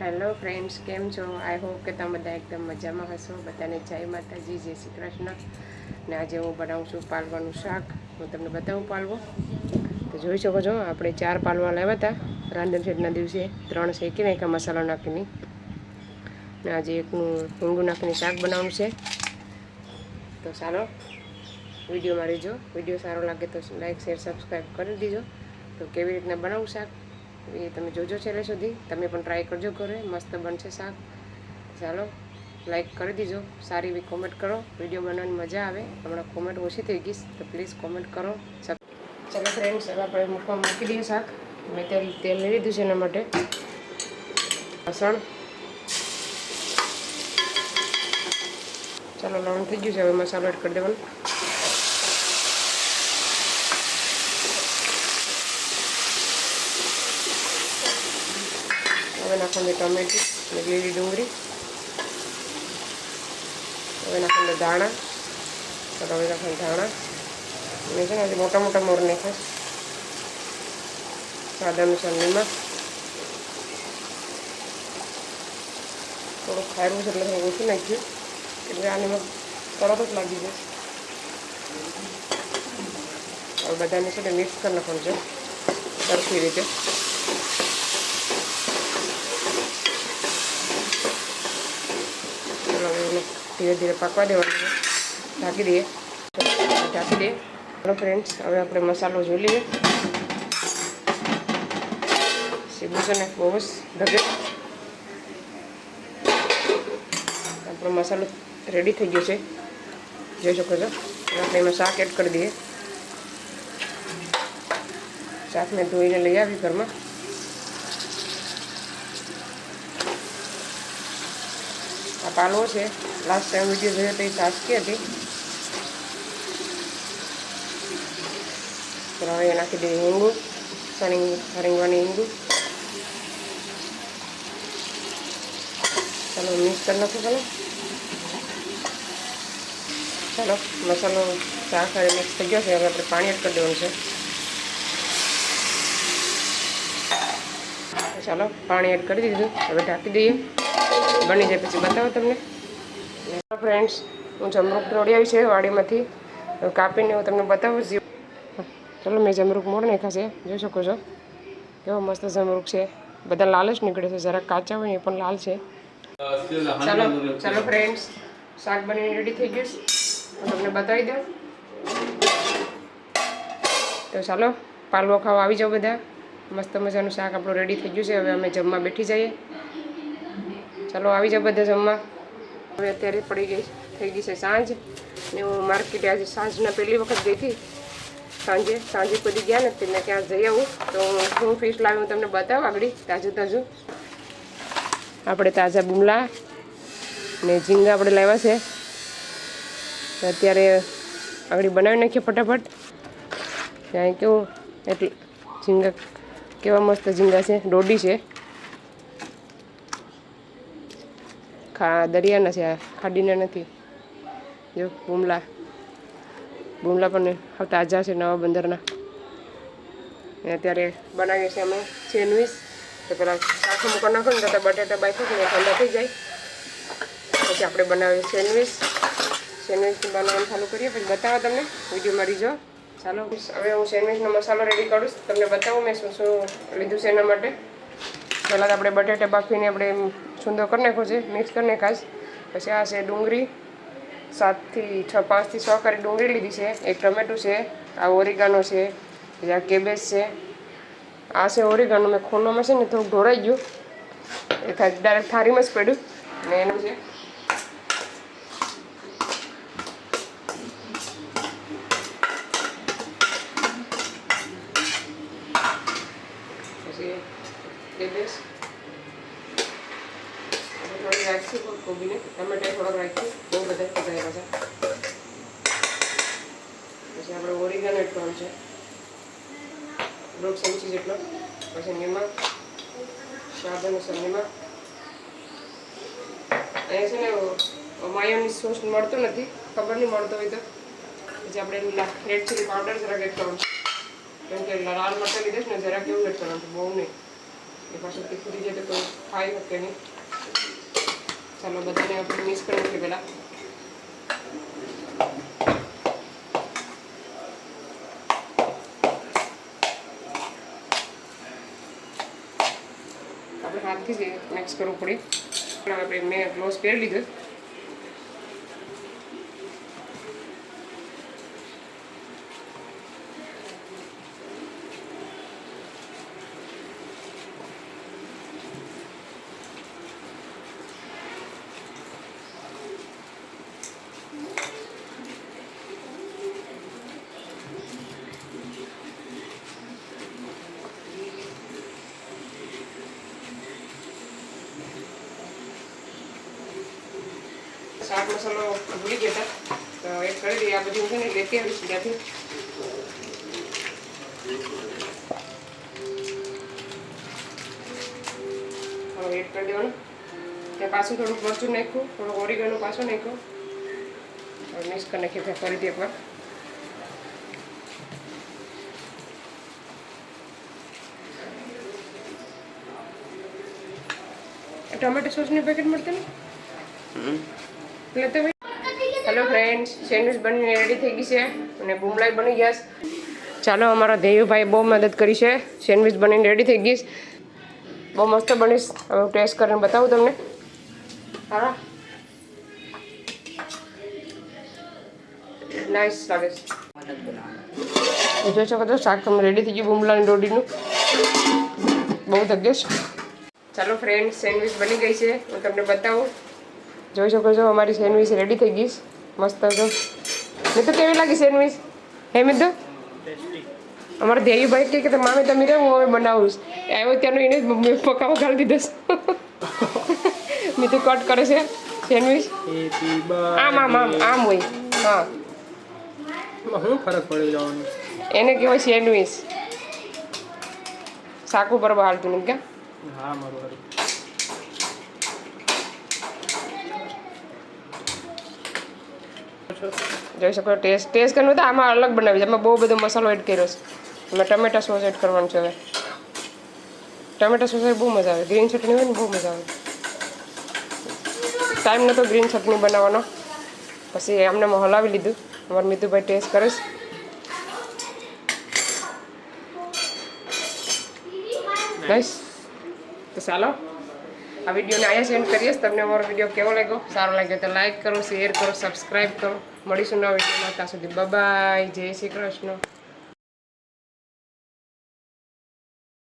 Hello friends કેમ છો? I hope કે તમે બધા એકદમ મજામાં હશો. બધાને જય માતાજી, જય શ્રી કૃષ્ણ. ને આજે હું બનાવું છું પાલવાનું શાક. હું તમને બતાવું પાલવો. તો જોઈ શકો છો, આપણે ચાર પાલવા લાવ્યા હતા. રાંધણ શેઠના દિવસે ત્રણ શેકી નાખ્યા મસાલો નાખીને. ને આજે એકનું ઊંડું નાખીને શાક બનાવવાનું છે. તો ચાલો, વિડીયોમાં રહેજો. વીડિયો સારો લાગે તો લાઈક, શેર, સબસ્ક્રાઈબ કરી દીજો. તો કેવી રીતના બનાવું શાક? એ તમે જોજો છેલ્લે સુધી. તમે પણ ટ્રાય કરજો ઘરે. મસ્ત બનશે શાક. ચાલો લાઈક કરી દીજો. સારી એવી કોમેન્ટ કરો. વીડિયો બનાવવાની મજા આવે. હમણાં કોમેન્ટ ઓછી થઈ ગઈ તો પ્લીઝ કોમેન્ટ કરો. ચાલો ફ્રેન્ડ્સ હવે આપણે મૂકવા મૂકી દઈએ શાક. મેં તેલ તેલ લઈ લીધું છે એના માટે. લસણ. ચાલો, લવણ થઈ ગયું છે. હવે મસાલો એડ કરી દેવાનો. હવે નાખવાનું ટમેટી અને લીલી ડુંગળી. હવે નાખવાનું ધાણા. ચાલો હવે નાખવાનું ધાણા. અને છે ને મોટા મોટા મોર નાખ્યા. સ્વાદ અનુસાર નિમક થોડુંક ખારું છે એટલે થોડું ઓછું નાખ્યું. એટલે આ નિમક તરત જ લાગી જાય. હવે બધાને છે ને મિક્સ કરી નાખવાનું છે. સરખી રીતે ચલો હવે એને ધીરે ધીરે પાકવા દેવાનું ઢાંકી દઈએ. ઢાંકી દઈએ. ચાલો ફ્રેન્ડ્સ હવે આપણે મસાલો જોઈ લઈએ. સીબું બહુ જ ઢગે આપણો મસાલો રેડી થઈ ગયો છે. જોઈ શકો છો. આપણે એમાં શાક એડ કરી દઈએ. શાકને ધોઈને લઈ આવી ઘરમાં. આ પાલવો છે. લાસ્ટ ટાઈમ વીડિયો જોયો તો એ તાજકી હતી. તો હવે નાખી દઈએ હિંગુ સણી રીંગવાની હિંગુ. ચાલો મિક્સ કરી નાખો, ચાલો. ચાલો, મસાલો શાક હવે મિક્સ થઈ ગયો છે. હવે આપણે પાણી એડ કરી દેવાનું છે. ચાલો, પાણી એડ કરી દીધું. હવે ઢાંકી દઈએ. બની જાય. પછી બતાવો તમને. ફ્રેન્ડ્સ હું જમરૂક દોડી આવી છે, વાડીમાંથી. કાપીને હું તમને બતાવું છું. ચલો, મેં જમરૂક મોડ નાખ્યા છે. જોઈ શકો છો. કેવો મસ્ત જમરૂક છે. બધા લાલ જ નીકળે છે. જરાક કાચા હોય એ પણ લાલ છે. ચાલો ચાલો ફ્રેન્ડ્સ શાક બનીને રેડી થઈ ગયું હું તમને બતાવી દઉં. તો ચાલો, પાલવો ખાવા આવી જાઓ બધા. મસ્ત મજાનું શાક આપણું રેડી થઈ ગયું છે. હવે અમે જમવા બેઠી જઈએ. ચાલો, આવી જાઓ બધા જમવા. હવે અત્યારે પડી ગઈ, થઈ ગઈ છે સાંજ. ને હું માર્કેટે આજે સાંજના પહેલી વખત ગઈ હતી. સાંજે સાંજે કદી ગયા ને તેને ત્યાં જઈ આવું. તો હું ફિશ લાવી, હું તમને બતાવું આગળ, તાજું તાજું. આપણે તાજા બુમલા ને ઝીંગા આપણે લાવ્યા છે. અત્યારે આગળ બનાવી નાખીએ ફટાફટ. ત્યાં કેવું, એટલે ઝીંગા, કેવા મસ્ત ઝીંગા છે ડોડી છે. ખા, દરિયાના છે, આ ખાડીના નથી. જો, બુમલા. બુમલા પણ તાજા છે નવા બંદરના. ને અત્યારે બનાવીએ છીએ અમે સેન્ડવીચ. તો પેલા સાથે મૂકો નાખો ને, તો બટેટા બાફી ને ઠંડા થઈ જાય. પછી આપણે બનાવીએ સેન્ડવીચ. સેન્ડવીચ બનાવવાનું ચાલુ કરીએ, પછી બતાવો તમને, વિડીયોમાં રીજો. ચાલો, હવે હું સેન્ડવીચનો મસાલો રેડી કરું તમને બતાવું મેં શું શું લીધું છે એના માટે. પહેલાં તો આપણે બટેટા બાફીને આપણે સુંદર કરી નાખો છે, મિક્સ કરી નાખાશ પછી આ છે ડુંગળી. સાતથી છ, પાંચથી છ કરી ડુંગળી લીધી છે. એક ટમેટું છે, આ ઓરિગાનો છે આ કેબેજ છે. આ છે ઓરિગાનો. મેં ખૂણોમાં છે ને થોડુંક ઢોરાઈ ગયું. એ ડાયરેક્ટ થારીમાં જ પડ્યું. ને એનું છે પછી કેબેજ થોડી રાખી કોબીને. ટમેટા બહુ બધા પાછા આપણે ઓરિગાનો એડ છે. દોઢ ચમચી જેટલો. પછી નિમક નિમક. અહીંયા છે ને માયોની સોસ મળતો નથી. ખબર નહીં મળતો હોય તો. પછી આપણે રેડ ચીલી પાવડર જરાક એડ કેમ કે લાલ મરચાં લીધે છે ને, જરાક એવું એડ બહુ નહીં. એ તીખું થઈ જાય તો કોઈ ખાઈ શકે નહીં. ચાલો, બધાને આપણે મિક્સ કરી નાખીએ પહેલાં. આપણે હાથથી જ મિક્સ કરવું પડે. પણ આપણે મેં ગ્લોવ્સ પહેરી લીધું. શાક મસાલો ભૂલી ગયા હતા. તો એક કરી દઈએ આ બધી હું ને લેતી આવીશ ત્યાંથી. હવે એડ કરી દેવાનું. ત્યાં પાછું થોડુંક મરચું નાખ્યું, થોડું ઓરિગાનું પાછું નાખ્યું. હવે મિક્સ કરી નાખીએ ફરીથી એકવાર. ટોમેટો સોસની પેકેટ મળતી ને એટલે તો હેલો ફ્રેન્ડ્સ સેન્ડવિચ બનીને રેડી થઈ ગઈ છે અને બુમલાઈ બની ગયા છે. ચાલો, અમારા ધૈયુભાઈ બહુ મદદ કરી છે. સેન્ડવિચ બનીને રેડી થઈ ગઈ બહુ મસ્ત બનીશ હવે ટેસ્ટ કરીને બતાવું તમને. હા. નાઇસ લાગે છે. જોઈ શકો છો, શાક તમને રેડી થઈ ગયું બુમલાની રોટીનું. બહુ તગેશ ચાલો ફ્રેન્ડ સેન્ડવિચ બની ગઈ છે. હું તમને બતાવું. જોઈ શકો છો અમારી સેન્ડવિચ રેડી થઈ ગઈ. મસ્ત જો તો કેવી લાગી સેન્ડવિચ હે મિત્ર અમારા કહે કે મામી તમે રહે હું હવે બનાવું. આવ્યો ત્યાંનો એને જ પકાવા ગાળી દીધો મિત્ર કટ કરે છે સેન્ડવિચ આમ આમ આમ આમ હોય. હા. શું ફરક પડી જવાનું? એને કહેવાય સેન્ડવિચ શાક પર બહાર તું ક્યાં હા મારું જોઈ શકો ટેસ્ટ ટેસ્ટ કરવું તો આમાં અલગ બનાવી છે આમાં બહુ બધો મસાલો એડ કર્યો છે. એમાં ટમેટા સોસ એડ કરવાનું છે હવે. ટમેટા સોસ બહુ મજા આવે. ગ્રીન ચટણી હોય ને બહુ મજા આવે. ટાઈમ નહોતો ગ્રીન ચટણી બનાવવાનો. પછી એમને મેં હલાવી લીધું. અમારા મિતુભાઈ ટેસ્ટ કરીશ નાઈસ તો ચાલો, આ વિડીયોને અહીંયા સેન્ડ કરીએ તમને અમારો વીડિયો કેવો લાગ્યો? સારો લાગ્યો તો લાઈક કરો શેર કરો સબસ્ક્રાઈબ કરો. મળીશું નવા વિડીયોમાં. ત્યાં સુધી બાય જય શ્રી કૃષ્ણ.